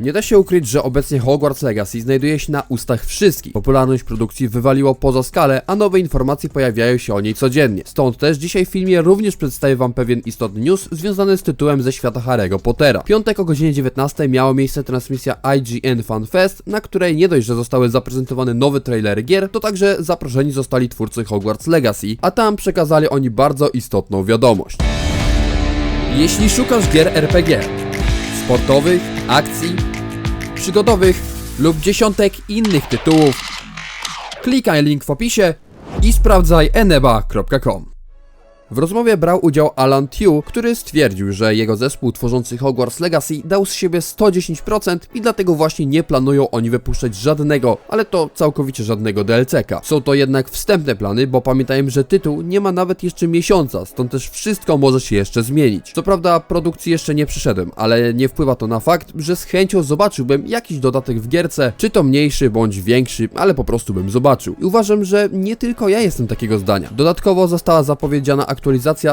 Nie da się ukryć, że obecnie Hogwarts Legacy znajduje się na ustach wszystkich. Popularność produkcji wywaliło poza skalę, a nowe informacje pojawiają się o niej codziennie. Stąd też dzisiaj w filmie również przedstawię wam pewien istotny news związany z tytułem ze świata Harry'ego Pottera. W piątek o godzinie 19 miała miejsce transmisja IGN Fan Fest, na której nie dość, że zostały zaprezentowane nowe trailery gier, to także zaproszeni zostali twórcy Hogwarts Legacy, a tam przekazali oni bardzo istotną wiadomość. Jeśli szukasz gier RPG, sportowych, akcji, przygodowych lub dziesiątek innych tytułów, klikaj link w opisie i sprawdzaj eneba.com. W rozmowie brał udział Alan Tew, który stwierdził, że jego zespół tworzący Hogwarts Legacy dał z siebie 110% i dlatego właśnie nie planują oni wypuszczać żadnego, ale to całkowicie żadnego DLC-ka. Są to jednak wstępne plany, bo pamiętajmy, że tytuł nie ma nawet jeszcze miesiąca, stąd też wszystko może się jeszcze zmienić. Co prawda produkcji jeszcze nie przyszedłem, ale nie wpływa to na fakt, że z chęcią zobaczyłbym jakiś dodatek w gierce, czy to mniejszy bądź większy, ale po prostu bym zobaczył. I uważam, że nie tylko ja jestem takiego zdania. Dodatkowo została zapowiedziana aktualizacja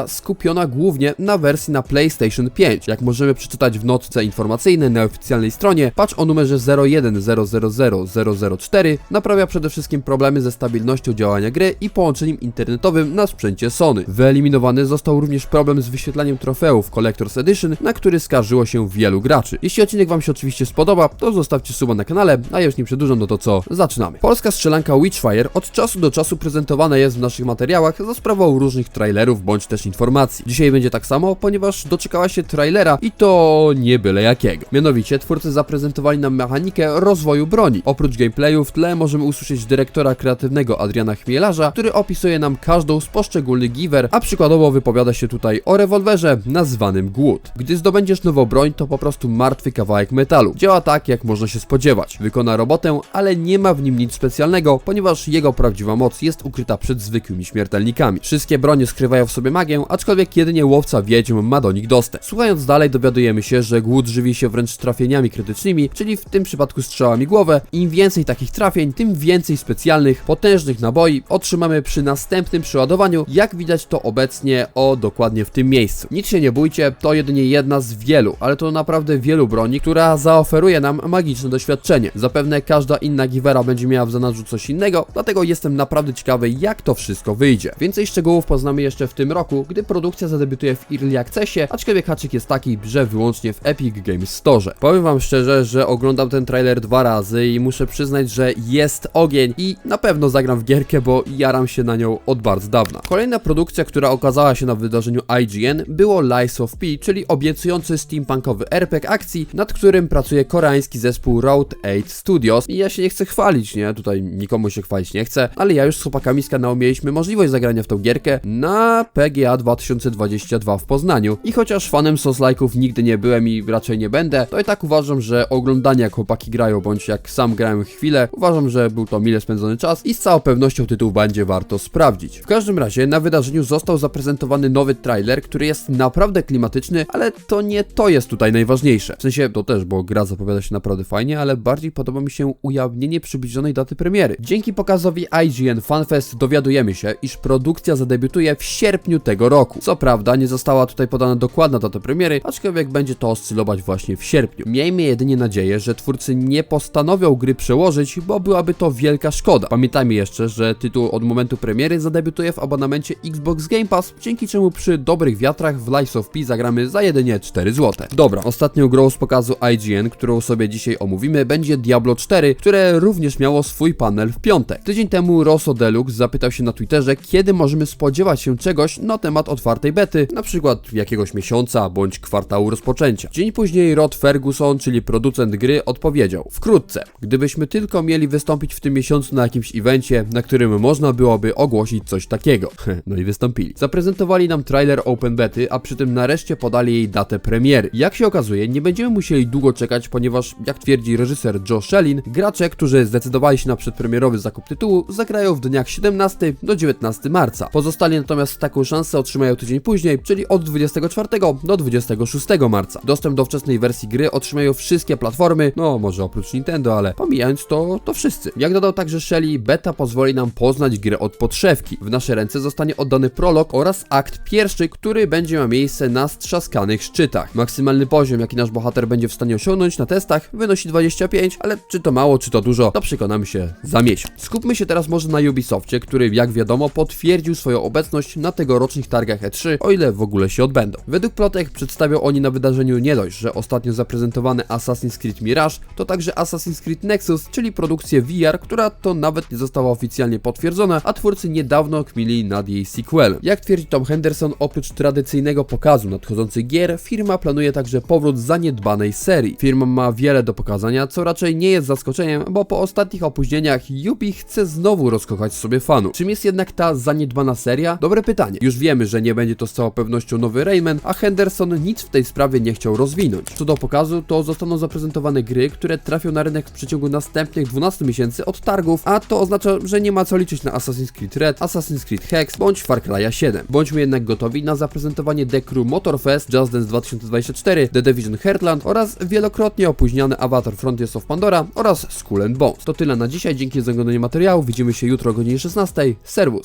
skupiona głównie na wersji na PlayStation 5. Jak możemy przeczytać w notce informacyjnej na oficjalnej stronie, patch o numerze 01000004 naprawia przede wszystkim problemy ze stabilnością działania gry i połączeniem internetowym na sprzęcie Sony. Wyeliminowany został również problem z wyświetlaniem trofeów Collector's Edition, na który skarżyło się wielu graczy. Jeśli odcinek Wam się oczywiście spodoba, to zostawcie suba na kanale, a ja już nie przedłużam, no to co? Zaczynamy. Polska strzelanka Witchfire od czasu do czasu prezentowana jest w naszych materiałach za sprawą różnych trailerów bądź też informacji. Dzisiaj będzie tak samo, ponieważ doczekała się trailera i to nie byle jakiego. Mianowicie twórcy zaprezentowali nam mechanikę rozwoju broni. Oprócz gameplayu w tle możemy usłyszeć dyrektora kreatywnego Adriana Chmielarza, który opisuje nam każdą z poszczególnych giver, a przykładowo wypowiada się tutaj o rewolwerze nazwanym Głód. Gdy zdobędziesz nową broń, to po prostu martwy kawałek metalu. Działa tak, jak można się spodziewać. Wykona robotę, ale nie ma w nim nic specjalnego, ponieważ jego prawdziwa moc jest ukryta przed zwykłymi śmiertelnikami. Wszystkie bronie skrywają w sobie magię, aczkolwiek jedynie łowca wiedźm ma do nich dostęp. Słuchając dalej dowiadujemy się, że głód żywi się wręcz trafieniami krytycznymi, czyli w tym przypadku strzałami głowę. Im więcej takich trafień, tym więcej specjalnych, potężnych naboi otrzymamy przy następnym przeładowaniu, jak widać to obecnie o dokładnie w tym miejscu. Nic się nie bójcie, to jedynie jedna z wielu, ale to naprawdę wielu broni, która zaoferuje nam magiczne doświadczenie. Zapewne każda inna giwera będzie miała w zanadrzu coś innego, dlatego jestem naprawdę ciekawy jak to wszystko wyjdzie. Więcej szczegółów poznamy jeszcze w tym roku, gdy produkcja zadebiutuje w Early Accessie, aczkolwiek haczyk jest taki, że wyłącznie w Epic Games Store. Powiem wam szczerze, że oglądam ten trailer dwa razy i muszę przyznać, że jest ogień i na pewno zagram w gierkę, bo jaram się na nią od bardzo dawna. Kolejna produkcja, która okazała się na wydarzeniu IGN było Lies of P, czyli obiecujący steampunkowy RPG akcji, nad którym pracuje koreański zespół Road 8 Studios i ja się nie chcę chwalić, nie? Tutaj nikomu się chwalić nie chcę, ale ja już z chłopakami z kanału mieliśmy możliwość zagrania w tą gierkę na PGA 2022 w Poznaniu. I chociaż fanem Souls-like'ów nigdy nie byłem i raczej nie będę, to i tak uważam, że oglądanie jak chłopaki grają, bądź jak sam grałem chwilę, uważam, że był to mile spędzony czas i z całą pewnością tytuł będzie warto sprawdzić. W każdym razie na wydarzeniu został zaprezentowany nowy trailer, który jest naprawdę klimatyczny, ale to nie to jest tutaj najważniejsze. W sensie to też, bo gra zapowiada się naprawdę fajnie, ale bardziej podoba mi się ujawnienie przybliżonej daty premiery. Dzięki pokazowi IGN FanFest dowiadujemy się, iż produkcja zadebiutuje w sierpniu tego roku. Co prawda nie została tutaj podana dokładna data premiery, aczkolwiek będzie to oscylować właśnie w sierpniu. Miejmy jedynie nadzieję, że twórcy nie postanowią gry przełożyć, bo byłaby to wielka szkoda. Pamiętajmy jeszcze, że tytuł od momentu premiery zadebiutuje w abonamencie Xbox Game Pass, dzięki czemu przy dobrych wiatrach w Lies of P zagramy za jedynie 4 zł. Dobra, ostatnią grą z pokazu IGN, którą sobie dzisiaj omówimy, będzie Diablo 4, które również miało swój panel w piątek. Tydzień temu Rosso Deluxe zapytał się na Twitterze, kiedy możemy spodziewać się czegoś na temat otwartej bety, na przykład jakiegoś miesiąca bądź kwartału rozpoczęcia. Dzień później Rod Ferguson, czyli producent gry, odpowiedział: Wkrótce, gdybyśmy tylko mieli wystąpić w tym miesiącu na jakimś evencie, na którym można byłoby ogłosić coś takiego. no i wystąpili. Zaprezentowali nam trailer Open Bety, a przy tym nareszcie podali jej datę premiery. Jak się okazuje, nie będziemy musieli długo czekać, ponieważ, jak twierdzi reżyser Joe Shelin, gracze, którzy zdecydowali się na przedpremierowy zakup tytułu, zagrają w dniach 17 do 19 marca. Pozostali natomiast tak taką szansę otrzymają tydzień później, czyli od 24 do 26 marca. Dostęp do wczesnej wersji gry otrzymają wszystkie platformy, no może oprócz Nintendo, ale pomijając to, to wszyscy. Jak dodał także Shelly, beta pozwoli nam poznać grę od podszewki. W nasze ręce zostanie oddany prolog oraz akt pierwszy, który będzie miał miejsce na strzaskanych szczytach. Maksymalny poziom, jaki nasz bohater będzie w stanie osiągnąć na testach, wynosi 25, ale czy to mało, czy to dużo, to przekonamy się za miesiąc. Skupmy się teraz może na Ubisoftie, który jak wiadomo potwierdził swoją obecność na tegorocznych targach E3, o ile w ogóle się odbędą. Według plotek przedstawią oni na wydarzeniu nie dość, że ostatnio zaprezentowany Assassin's Creed Mirage, to także Assassin's Creed Nexus, czyli produkcję VR, która to nawet nie została oficjalnie potwierdzona, a twórcy niedawno kmili nad jej sequelem. Jak twierdzi Tom Henderson, oprócz tradycyjnego pokazu nadchodzących gier, firma planuje także powrót zaniedbanej serii. Firma ma wiele do pokazania, co raczej nie jest zaskoczeniem, bo po ostatnich opóźnieniach Ubi chce znowu rozkochać sobie fanów. Czym jest jednak ta zaniedbana seria? Dobre pytanie. Już wiemy, że nie będzie to z całą pewnością nowy Rayman, a Henderson nic w tej sprawie nie chciał rozwinąć. Co do pokazu, to zostaną zaprezentowane gry, które trafią na rynek w przeciągu następnych 12 miesięcy od targów, a to oznacza, że nie ma co liczyć na Assassin's Creed Red, Assassin's Creed Hex bądź Far Cry 7. Bądźmy jednak gotowi na zaprezentowanie The Crew Motorfest, Just Dance 2024, The Division Heartland oraz wielokrotnie opóźniany Avatar Frontiers of Pandora oraz Skull Bones. To tyle na dzisiaj, dzięki za oglądanie materiału, widzimy się jutro o godzinie 16. Servus!